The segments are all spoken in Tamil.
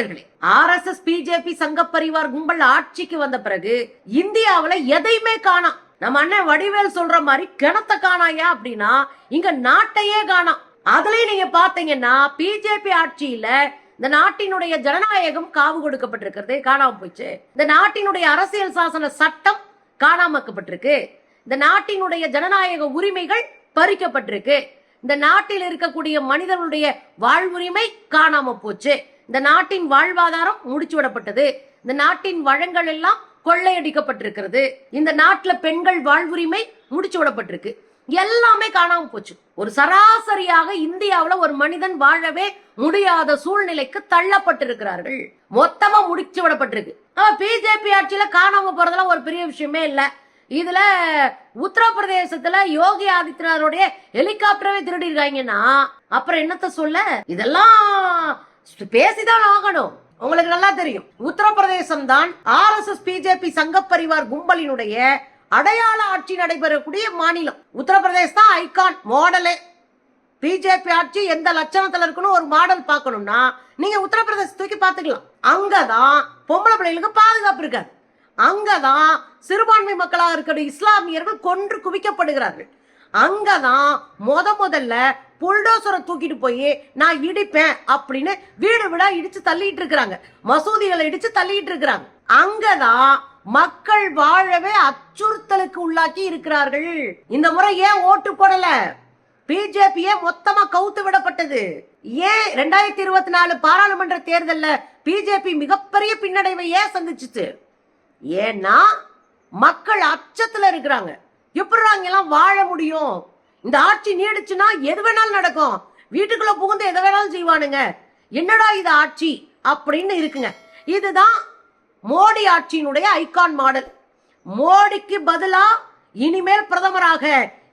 தோழர்களே ஆர் எஸ் எஸ் பிஜேபி சங்க பரிவார் கும்பல் ஆட்சிக்கு வந்த பிறகு இந்தியாவில எதையுமே காணாம். நம்ம அண்ணன் வடிவேல் சொல்ற மாதிரி கிணத்த காணாயா அப்படின்னா இங்க நாட்டையே காணாம். அதுலயும் நீங்க பாத்தீங்கன்னா பிஜேபி ஆட்சியில இந்த நாட்டினுடைய ஜனநாயகம் காவு கொடுக்கப்பட்டிருக்கிறது காணாம போச்சு இந்த நாட்டினுடைய அரசியல் சாசன சட்டம் காணாமக்கப்பட்டிருக்கு. இந்த நாட்டினுடைய ஜனநாயக உரிமைகள் பறிக்கப்பட்டிருக்கு. இந்த நாட்டில் இருக்கக்கூடிய மனிதர்களுடைய வாழ்வுரிமை காணாம போச்சு. இந்த நாட்டின் வாழ்வாதாரம் முடிச்சு விடப்பட்டது. இந்த நாட்டின் வளங்கள் எல்லாம் கொள்ளையடிக்கப்பட்டிருக்கிறது. இந்த நாட்டுல பெண்கள் வாழ்வுரிமை முடிச்சு விடப்பட்டிருக்கு. எல்லாமே காணாம போச்சு. ஒரு சராசரியாக இந்தியாவில் ஒரு மனிதன் வாழவே முடியாத சூழ்நிலைக்கு தள்ளப்பட்டிருக்கிறார்கள். மொத்தமா முடிச்சு விடப்பட்டிருக்கு. பிஜேபி ஆட்சியில காணாம போறதெல்லாம் ஒரு பெரிய விஷயமே இல்ல. இதுல உத்தரப்பிரதேசத்துல யோகி ஆதித்யநாதோடைய ஹெலிகாப்டரவே திருடி இருக்காங்கன்னா அப்புறம் என்னத்த சொல்ல? இதெல்லாம் பேசிதான் ஆகணும். உங்களுக்கு நல்லா தெரியும். உத்தரப்பிரதேசம் தான் ஆர் எஸ் எஸ் பிஜேபி சங்க பரிவார் கும்பலினுடைய அடையாள ஆட்சி நடைபெறக்கூடிய மாநிலம். உத்தரப்பிரதேச தான் ஐகான் மாடலே. பிஜேபி ஆட்சி எந்த லட்சணத்துல இருக்குன்னு ஒரு மாடல் பார்க்கணும்னா நீங்க உத்தரப்பிரதேச தூக்கி பார்த்துக்கலாம். அங்கதான் பொம்பளை பிள்ளைகளுக்கு பாதுகாப்பு இருக்காது. அங்கதான் சிறுபான்மை மக்களாக இருக்கிற இஸ்லாமியர்கள் கொன்று குவிக்கப்படுகிறார்கள். அங்கதான் முத முதல்ல புல்டோசரை தூக்கிட்டு போய் நான் இடிப்பேன் அப்படின்னு வீடு விடா இடிச்சு தள்ளிட்டு இருக்கிறாங்க. மசூதிகளை இடிச்சு தள்ளிட்டு இருக்கிறாங்க. அங்கதான் மக்கள் வாழவே அச்சுறுத்தலுக்கு உள்ளாக்கி இருக்கிறார்கள். இந்த முறை ஏன் ஓட்டு போடல? பிஜேபியே மொத்தமா கவுத்து விடப்பட்டது. ஏன் ரெண்டாயிரத்தி இருபத்தி நாலு பாராளுமன்ற தேர்தலில் பிஜேபி மிகப்பெரிய பின்னடைவை ஏன் சந்திச்சுச்சு? ஏன்னா மக்கள் அச்சத்துல இருக்கிறாங்க. எப்படி எல்லாம் வாழ முடியும்? இந்த ஆட்சி நீடிச்சுன்னா எது வேணாலும் நடக்கும். வீட்டுக்குள்ள புகுந்து எதை வேணாலும் செய்வானுங்க. என்னடா இது ஆட்சி அப்படின்னு இருக்குங்க. இதுதான் மோடி ஆட்சியினுடைய ஐகான் மாடல். மோடிக்கு பதிலா இனிமேல் பிரதமராக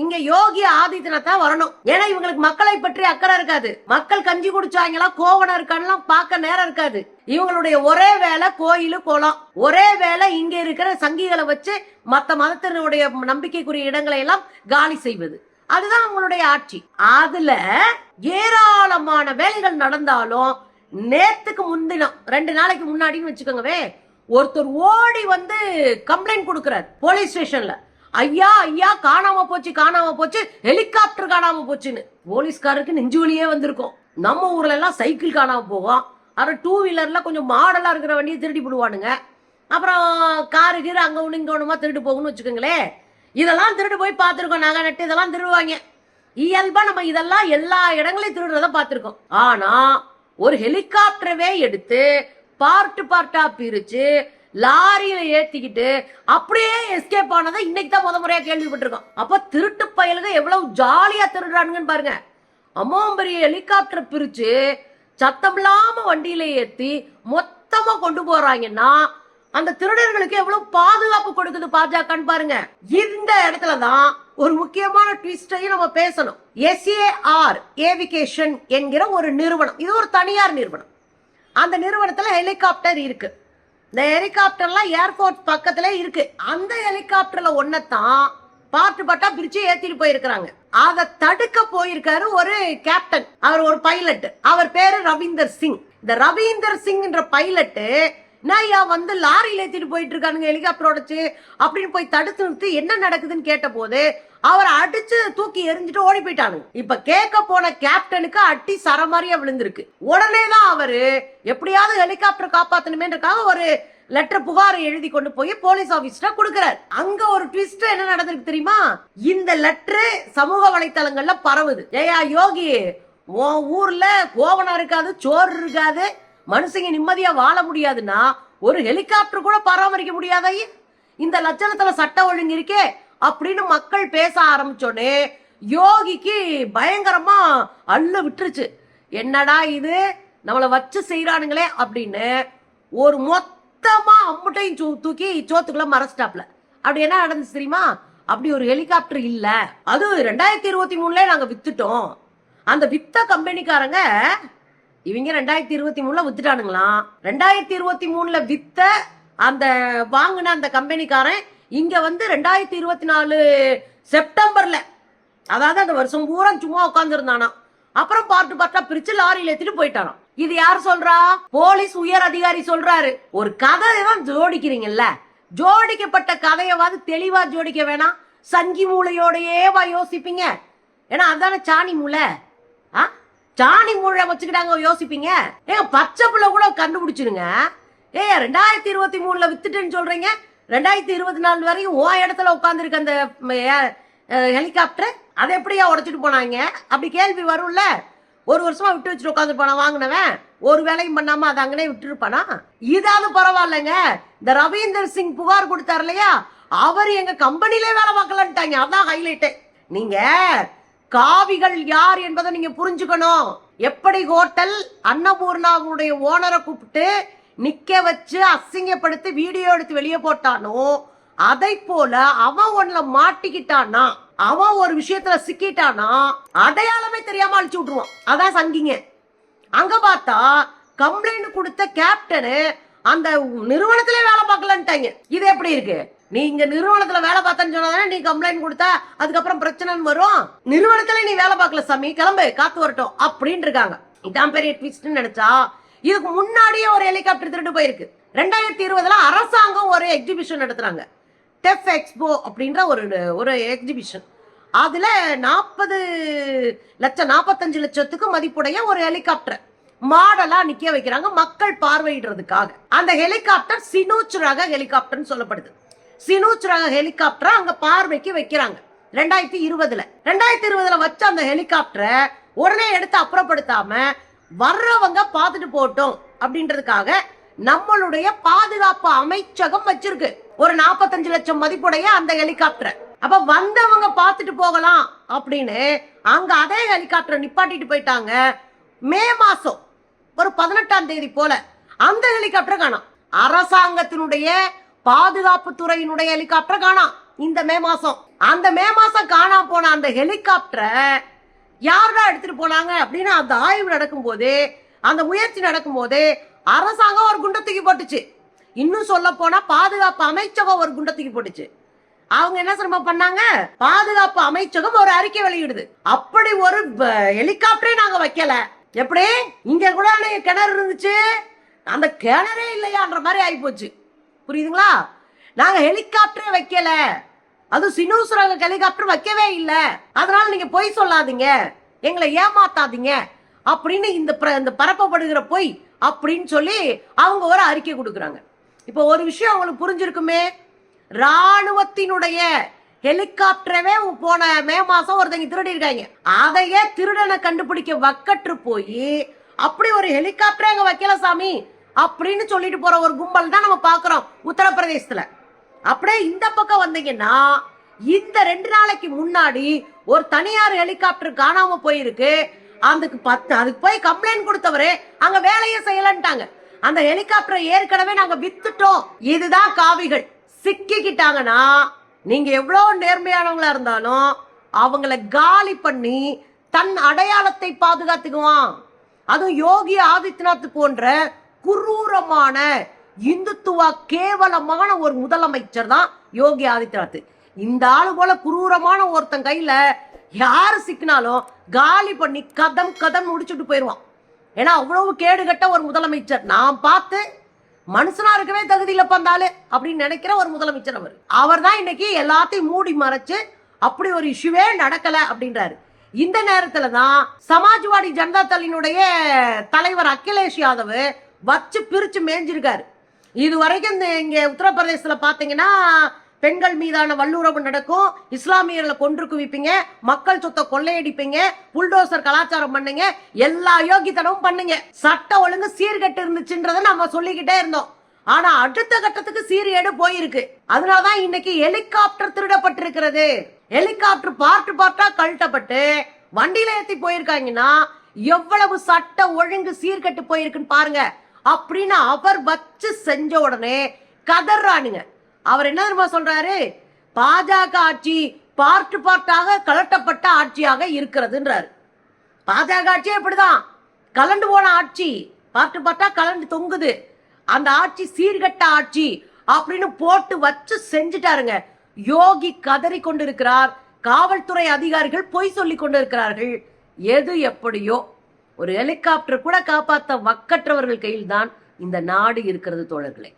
இங்க யோகி ஆதித்யநாத் தான் வரணும். ஏன்னா இவங்களுக்கு மக்களை பற்றி அக்கறை இருக்காது. மக்கள் கஞ்சி குடிச்சாங்களா கோவணம் இருக்கான்னு பார்க்க நேரம் இருக்காது. இவங்களுடைய ஒரே வேலை கோயிலு கோலம். ஒரே வேலை இங்க இருக்கிற சங்கிகளை வச்சு மத்த மதத்தினுடைய நம்பிக்கைக்குரிய இடங்களை எல்லாம் காலி செய்வது. அதுதான் அவங்களுடைய ஆட்சி. அதுல ஏராளமான வேலைகள் நடந்தாலும் நேத்துக்கு முன்தினம் ரெண்டு நாளைக்கு முன்னாடின்னு வச்சுக்கோங்கவே ஒருத்தர் ஓடி வந்து கம்ப்ளைண்ட் கொடுக்கிறார் போலீஸ் ஸ்டேஷன்ல. ஐயா ஐயா காணாம போச்சு காணாம போச்சு ஹெலிகாப்டர் காணாம போச்சுன்னு. போலீஸ்காரருக்கு நெஞ்சு வழியே வந்திருக்கும். நம்ம ஊர்ல எல்லாம் சைக்கிள் காணாம போகும். அப்புறம் டூ வீலர்ல கொஞ்சம் மாடலா இருக்கிற வண்டியை திருடி போடுவானுங்க. அப்புறம் காரு கீரு அங்க ஒண்ணு இங்க ஒண்ணுமா திருட்டு போகணும்னு வச்சுக்கோங்களேன். இதெல்லாம் திருடு போய் பார்த்துருக்கோம் நாங்கள் நட்டு இதெல்லாம் திருடுவாங்க. இயல்பா நம்ம இதெல்லாம் எல்லா இடங்களையும் திருடுறத பார்த்துருக்கோம். ஆனா ஒரு ஹெலிகாப்டரவே எடுத்து பார்ட்டு பார்ட்டா பிரிச்சு லாரியில ஏத்திக்கிட்டு அப்படியே எஸ்கேப் ஆனதை இன்னைக்கு தான் முத முறையா கேள்விப்பட்டிருக்கோம். அப்ப திருட்டு பயலுங்க எவ்வளவு ஜாலியா திருடுறானுங்கன்னு பாருங்க. அம்மா ஹெலிகாப்டர் பிரிச்சு சத்தம் இல்லாம வண்டியில ஏத்தி மொத்தமா கொண்டு போறாங்கன்னா அந்த திருடர்களுக்கு எவ்வளவு பாதுகாப்பு கொடுக்குது பாஜகன்னு பாருங்க. இந்த இடத்துல தான் ஒரு முக்கியமான ட்விஸ்டையும் நம்ம பேசணும். எஸ்ஏஆர் ஏவிகேஷன் என்கிற ஒரு நிறுவனம். இது ஒரு தனியார் நிறுவனம். அந்த நிறுவனத்தில் ஹெலிகாப்டர் இருக்கு. இந்த ஹெலிகாப்டர்லாம் ஏர்போர்ட் பக்கத்துல இருக்கு. அந்த ஹெலிகாப்டர்ல ஒன்னத்தான் பாட்டு பாட்டா பிரிச்சு ஏத்திட்டு போயிருக்கிறாங்க. அதை தடுக்க போயிருக்காரு ஒரு கேப்டன் அவர் ஒரு பைலட் அவர் பேரு ரவீந்தர் சிங். இந்த ரவீந்தர் சிங் என்ற பைலட்டு வந்து லாரியில ஏத்திட்டு போயிட்டு இருக்கானுங்க ஹெலிகாப்டர் உடைச்சு அப்படின்னு போய் தடுத்து நிறுத்தி என்ன நடக்குதுன்னு கேட்ட போது அவரை அடிச்சு தூக்கி எரிஞ்சிட்டு ஓடி போயிட்டானுங்க. இப்ப கேட்க போன கேப்டனுக்கு அட்டி சரமாரியா விழுந்திருக்கு. உடனே தான் அவரு எப்படியாவது ஹெலிகாப்டர் காப்பாத்தணுமேன்றக்காக ஒரு லெட்டர் புகார் எழுதி கொண்டு போய் போலீஸ் ஆபீஸ்ல கொடுக்கிறார். அங்க ஒரு ட்விஸ்ட் என்ன நடந்திருக்கு தெரியுமா? இந்த லெட்டர் சமூக வலைத்தளங்கள்ல பரவுது. ஏயா யோகி உன் ஊர்ல கோவனம் இருக்காது சோறு இருக்காது மனுஷங்க நிம்மதியா வாழ முடியாதுன்னா ஒரு ஹெலிகாப்டர் கூட பராமரிக்க முடியாதையே இந்த லட்சணத்துல சட்டம் ஒழுங்கு இருக்கே அப்படின்னு மக்கள் பேச ஆரம்பிச்சோடனே யோகிக்கு பயங்கரமா அள்ளு விட்டுருச்சு. என்னடா இது? நம்மளை வச்சு செய்யறானுங்களே அப்படின்னு ஒரு மொத்தமா அம்முட்டையும் தூக்கி சோத்துக்குள்ள மறைச்சிட்டாப்ல அப்படி என்ன நடந்துச்சு தெரியுமா? அப்படி ஒரு ஹெலிகாப்டர் இல்ல. அது ரெண்டாயிரத்தி இருபத்தி மூணுல நாங்க வித்துட்டோம். அந்த வித்த கம்பெனிக்காரங்க இவங்க ரெண்டாயிரத்தி இருபத்தி மூணுல வித்துட்டானுங்களாம் ரெண்டாயிரத்தி இருபத்தி மூணுல வித்த அந்த வாங்கின அந்த கம்பெனிக்காரன் இங்க வந்து ரெண்டாயிரத்தி இருபத்தி நாலு செப்டம்பர்ல அதாவது அந்த வருஷம் பூரா சும்மா உட்காந்துருந்தானா அப்புறம் பார்ட்டு பார்ட்டா பிரிச்சு லாரியில ஏத்திட்டு போயிட்டானா? இது யார் சொல்றா? போலீஸ் உயர் அதிகாரி சொல்றாரு. ஒரு கதையை தான் ஜோடிக்கிறீங்கல்ல? ஜோடிக்கப்பட்ட கதையவாது தெளிவா ஜோடிக்க வேணாம். சங்கி மூளையோடையே வா யோசிப்பீங்க. ஏன்னா அதானே சாணி மூளை? சாணி மூழ வச்சுக்கிட்டாங்க யோசிப்பீங்க? ஏங்க பச்சை புள்ள கூட கண்டுபிடிச்சிருங்க. ஏ ரெண்டாயிரத்தி இருபத்தி மூணுல வித்துட்டுன்னு சொல்றீங்க. ரெண்டாயிரத்தி இருபத்தி நாலு வரையும் ஓ இடத்துல உட்காந்துருக்கு அந்த ஹெலிகாப்டர் அதை எப்படியா உடச்சிட்டு போனாங்க? அப்படி கேள்வி வரும்ல. ஒரு வருஷமா விட்டு வச்சுட்டு உட்காந்து போனா வாங்கினவன்? ஒரு வேலையும் பண்ணாம அதை அங்கனே விட்டுருப்பானா? இதாவது பரவாயில்லைங்க. இந்த ரவீந்தர் சிங் புகார் கொடுத்தாரு இல்லையா? அவர் எங்க கம்பெனிலே வேலை பார்க்கலன்ட்டாங்க. அதான் ஹைலைட்டு நீங்க காவிகள் யார் என்பதை நீங்க புரிஞ்சுக்கணும். எப்படி ஹோட்டல் அன்னபூர்ணாவுடைய ஓனரை கூப்பிட்டு நிக்க வச்சு அசிங்கப்படுத்தி வீடியோ எடுத்து வெளியே போட்டானோ அதை போல அவன் ஒண்ணுல மாட்டிக்கிட்டானா அவன் ஒரு விஷயத்துல சிக்கிட்டானா அடையாளமே தெரியாம அழிச்சு விட்டுருவான். அதான் சங்கிங்க. அங்க பார்த்தா கம்ப்ளைண்ட் கொடுத்த கேப்டனு அந்த நிறுவனத்திலே வேலை பார்க்கலன்ட்டாங்க. இது எப்படி இருக்கு? நீங்க நிறுவனத்துல வேலை பார்த்தேன்னு சொன்னா நீ கம்ப்ளைண்ட் கொடுத்தா அதுக்கப்புறம் பிரச்சனைன்னு வரும்? நிறுவனத்துல நீ வேலை பார்க்கல சாமி. கிளம்பு காத்து வரட்டும் அப்படின்னு இருக்காங்க. இதான் பெரிய ட்விஸ்ட்னு நினைச்சா இதுக்கு முன்னாடியே ஒரு ஹெலிகாப்டர் திருட்டு போயிருக்கு. ரெண்டாயிரத்தி இருபதுல அரசாங்கம் ஒரு எக்ஸிபிஷன் நடத்துறாங்க. டெஃப் எக்ஸ்போ அப்படின்ற ஒரு ஒரு எக்ஸிபிஷன் அதுல நாற்பது லட்சம் நாற்பத்தஞ்சு லட்சத்துக்கு மதிப்புடைய ஒரு ஹெலிகாப்டர் மாடலா நிக்க வைக்கிறாங்க மக்கள் பார்வையிடுறதுக்காக. அந்த ஹெலிகாப்டர் சினூச் ரக ஹெலிகாப்டர்னு சொல்லப்படுது. சினூச் ரக ஹெலிகாப்டர் அங்க பார்வைக்கு வைக்கிறாங்க. ரெண்டாயிரத்தி இருபதுல. ரெண்டாயிரத்தி இருபதுல வச்ச அந்த ஹெலிகாப்டரை உடனே எடுத்து அப்புறப்படுத்தாம வர்றவங்க பார்த்துட்டு போட்டோம் அப்படின்றதுக்காக நம்மளுடைய பாதுகாப்பு அமைச்சகம் வச்சிருக்கு. ஒரு நாற்பத்தஞ்சு லட்சம் மதிப்புடைய அந்த ஹெலிகாப்டர். அப்ப வந்தவங்க பார்த்துட்டு போகலாம் அப்படின்னு அங்க அதே ஹெலிகாப்டர் நிப்பாட்டிட்டு போயிட்டாங்க. மே மாசம். ஒரு பதினெட்டாம் தேதி போல அந்த ஹெலிகாப்டர் காணோம். அரசாங்கத்தினுடைய பாதுகாப்பு துறையினுடைய ஹெலிகாப்டர் காணோம் இந்த மே மாசம். அந்த மே மாசம் காணாம போன அந்த ஹெலிகாப்டரை யாருடா எடுத்துட்டு போனாங்க அப்படின்னு அந்த ஆய்வு நடக்கும்போது அந்த முயற்சி நடக்கும்போது அரசாங்கம் ஒரு குண்டை தூக்கி போட்டுச்சு. இன்னும் சொல்ல போனா பாதுகாப்பு அமைச்சகம் ஒரு குண்டை தூக்கி போட்டுச்சு. அவங்க என்ன சிரமம் பண்ணாங்க? பாதுகாப்பு அமைச்சகம் ஒரு அறிக்கை வெளியிடுது. அப்படி ஒரு ஹெலிகாப்டரே நாங்க வைக்கல. எப்படி? இங்க கூட அன்னைக்கு கிணறு இருந்துச்சு. அந்த கிணறே இல்லையான்ற மாதிரி ஆகிப்போச்சு புரியுதுங்களா? நாங்க ஹெலிகாப்டரே வைக்கல. அது சினூசுரங்க ஹெலிகாப்டர் வைக்கவே இல்லை. அதனால நீங்க பொய் சொல்லாதீங்க. எங்களை ஏமாத்தாதீங்க. அப்படின்னு இந்த பிர- இந்த பரப்பப்படுகிற பொய் அப்படின்னு சொல்லி அவங்க ஒரு அறிக்கை கொடுக்குறாங்க. இப்போ ஒரு விஷயம் அவங்களுக்கு புரிஞ்சிருக்குமே? ராணுவத்தினுடைய ஹெலிகாப்டரவே போன மே மாசம் ஒருத்தங்க திருடி இருக்காங்க அதையே திருடனை கண்டுபிடிக்க வக்கற்று போய் அப்படி ஒரு ஹெலிகாப்டர் அங்க வைக்கல சாமி அப்படின்னு சொல்லிட்டு போற ஒரு கும்பல் தான் நம்ம பாக்குறோம் உத்தரப்பிரதேசத்துல. அப்படியே இந்த பக்கம் வந்தீங்கன்னா இந்த ரெண்டு நாளைக்கு முன்னாடி ஒரு தனியார் ஹெலிகாப்டர் காணாம போயிருக்கு. அதுக்கு பத்து அதுக்கு போய் கம்ப்ளைண்ட் கொடுத்தவரு அங்க வேலையை செய்யலன்ட்டாங்க. அந்த ஹெலிகாப்டரை ஏற்கனவே நாங்க வித்துட்டோம். இதுதான் காவிகள். சிக்கிக்கிட்டாங்கன்னா நீங்க எவ்வளவு நேர்மையானவங்களா இருந்தாலும் அவங்கள காலி பண்ணி தன் அடையாளத்தை பாதுகாத்துக்குவான். அதுவும் யோகி ஆதித்யநாத் போன்ற குரூரமான இந்துத்துவ கேவலமான ஒரு முதலமைச்சர் தான் யோகி ஆதித்யநாத். இந்த ஆளு போல குரூரமான ஒருத்தன் கையில யாரு சிக்கினாலும் காலி பண்ணி கதம் கதம் முடிச்சுட்டு போயிடுவான் ஏன்னா அவ்வளவு கேடுகட்ட ஒரு முதலமைச்சர். நான் பார்த்து மனுஷனா இருக்கவே தகுதி இல்லை பந்தாலு அப்படின்னு நினைக்கிற ஒரு முதலமைச்சர் அவர். அவர் தான் இன்னைக்கு எல்லாத்தையும் மூடி மறைச்சு அப்படி ஒரு இஷ்யூவே நடக்கல அப்படின்றாரு. இந்த நேரத்துல தான் சமாஜ்வாடி ஜனதா தளினுடைய தலைவர் அகிலேஷ் யாதவ் வச்சு பிரிச்சு மேய்ஞ்சிருக்காரு இது வரைக்கும் இந்த இங்க உத்தரப்பிரதேசத்துல பாத்தீங்கன்னா பெண்கள் மீதான வல்லுறவு நடக்கும். இஸ்லாமியர்களை கொன்று குவிப்பீங்க. மக்கள் சொத்தை கொள்ளையடிப்பீங்க. புல்டோசர் கலாச்சாரம் பண்ணுங்க. எல்லா யோகித்தனமும் பண்ணுங்க. சட்ட ஒழுங்கு சீர்கெட்டு இருந்துச்சுன்றத நம்ம சொல்லிக்கிட்டே இருந்தோம். ஆனா அடுத்த கட்டத்துக்கு சீரியடு போயிருக்கு. அதனாலதான் இன்னைக்கு ஹெலிகாப்டர் திருடப்பட்டிருக்கிறது. ஹெலிகாப்டர் பார்ட் பார்ட்டா கழட்டப்பட்டு வண்டியில ஏத்தி போயிருக்காங்கன்னா எவ்வளவு சட்ட ஒழுங்கு சீர்கெட்டு போயிருக்குன்னு பாருங்க. அப்படின்னு அவர் வச்சு செஞ்ச உடனே கதறானுங்க அவர் என்ன தெரியுமா சொல்றாரு? பாஜக ஆட்சி பார்ட் பார்ட்டாக கலட்டப்பட்ட ஆட்சியாக இருக்கிறதுன்றார். பாஜக ஆட்சியே இப்படிதான். கலண்டு போன ஆட்சி பார்ட்டு பார்ட்டா கலண்டு தொங்குது. அந்த ஆட்சி சீர்கட்ட ஆட்சி அப்படின்னு போட்டு வச்சு செஞ்சுட்டாருங்க. யோகி கதறி கொண்டிருக்கிறார். காவல்துறை அதிகாரிகள் பொய் சொல்லி கொண்டிருக்கிறார்கள். எது எப்படியோ ஒரு ஹெலிகாப்டர் கூட காப்பாத்த வக்கற்றவர்கள் கையில் தான் இந்த நாடு இருக்கிறது தோழர்களே.